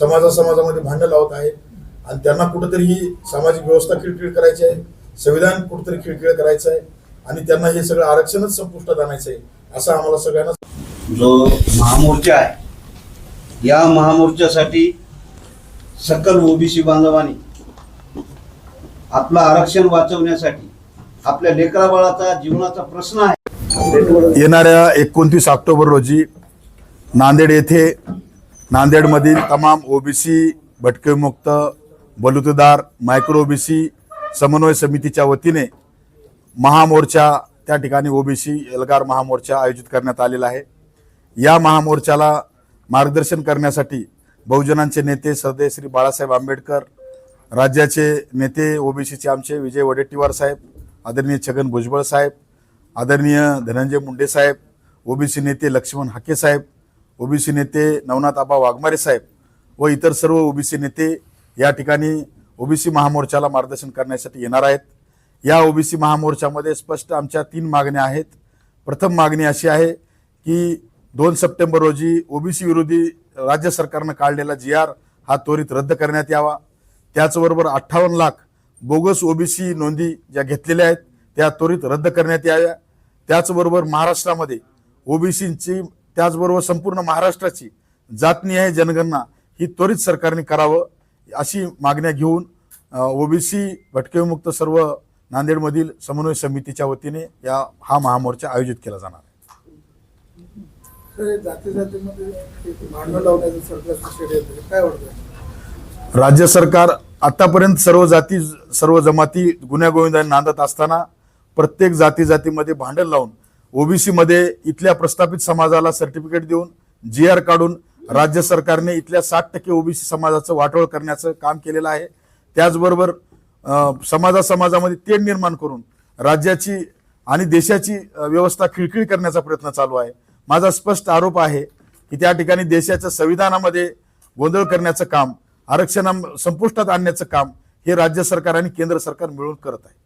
समाजा समाजामध्ये भांडण लावत आहे आणि त्यांना कुठंतरी ही सामाजिक व्यवस्था खिळखिळ करायची आहे. संविधान कुठंतरी खिळखिळ करायचं आहे. आणि त्यांना हे सगळं आरक्षणच संपुष्टात आणायचं आहे असं आम्हाला सगळ्यांना जो महामोर्चा आहे या महामोर्चासाठी सकल ओबीसी बांधवांनी आपलं आरक्षण वाचवण्यासाठी आपल्या लेकराबाळाचा जीवनाचा प्रश्न आहे. येणाऱ्या एकोणतीस ऑक्टोबर रोजी नांदेड येथे नांदेडमधील तमाम ओबीसी भटकेमुक्त बलुतेदार मायक्रो ओबीसी समन्वय समितीच्या वतीने महामोर्चा त्या ठिकाणी ओबीसी एल्गार महामोर्चा आयोजित करण्यात आलेला आहे. या महामोर्चाला मार्गदर्शन करण्यासाठी बहुजनांचे नेते सरदे श्री बाळासाहेब आंबेडकर राज्याचे नेते ओबीसीचे आमचे विजय वडेट्टीवार साहेब आदरणीय छगन भुजबळ साहेब आदरणीय धनंजय मुंडे साहेब ओबीसी नेते लक्ष्मण हाके साहेब ओबीसी नेते नवनाथ आबा वाघमारे साहेब व इतर सर्व ओबीसी नेते या ठिकाणी ओबीसी महामोर्चाला मार्गदर्शन करण्यासाठी येणार आहेत. या ओबीसी महामोर्चामध्ये स्पष्ट आमच्या तीन मागण्या आहेत. प्रथम मागणी अशी आहे की दोन सप्टेंबर रोजी ओबीसी विरोधी राज्य सरकारनं काढलेला जी आर हा त्वरित रद्द करण्यात यावा. त्याचबरोबर अठ्ठावन्न लाख बोगस ओबीसी नोंदी ज्या घेतलेल्या आहेत त्या त्वरित रद्द करण्यात याव्या. त्याचबरोबर महाराष्ट्रामध्ये ओबीसींची त्याचबरोबर संपूर्ण महाराष्ट्राची जातनिहाय जनगणना ही त्वरित सरकारने करावं अशी मागण्या घेऊन ओबीसी भटकेविमुक्त सर्व नांदेडमधील समन्वय समितीच्या वतीने या हा महामोर्चा आयोजित केला जाणार आहे. राज्य सरकार आतापर्यंत सर्व जाती सर्व जमाती गुन्ह्यागोविंदाने नांदत असताना प्रत्येक जाती जातीमध्ये भांडण लावून ओबीसी मध्ये इथल्या प्रस्थापित समाजाला सर्टिफिकेट देऊन जी आर काढून राज्य सरकारने इथल्या साठ टक्के ओबीसी समाजाचं वाटोळ करण्याचं काम केलेलं आहे. त्याचबरोबर समाजा समाजामध्ये तेढ निर्माण करून राज्याची आणि देशाची व्यवस्था खिळखिळ करण्याचा प्रयत्न चालू आहे. माझा स्पष्ट आरोप आहे की त्या ठिकाणी देशाच्या संविधानामध्ये गोंधळ करण्याचं काम आरक्षण संपुष्टात आणण्याचं काम हे राज्य सरकार आणि केंद्र सरकार मिळून करत आहे.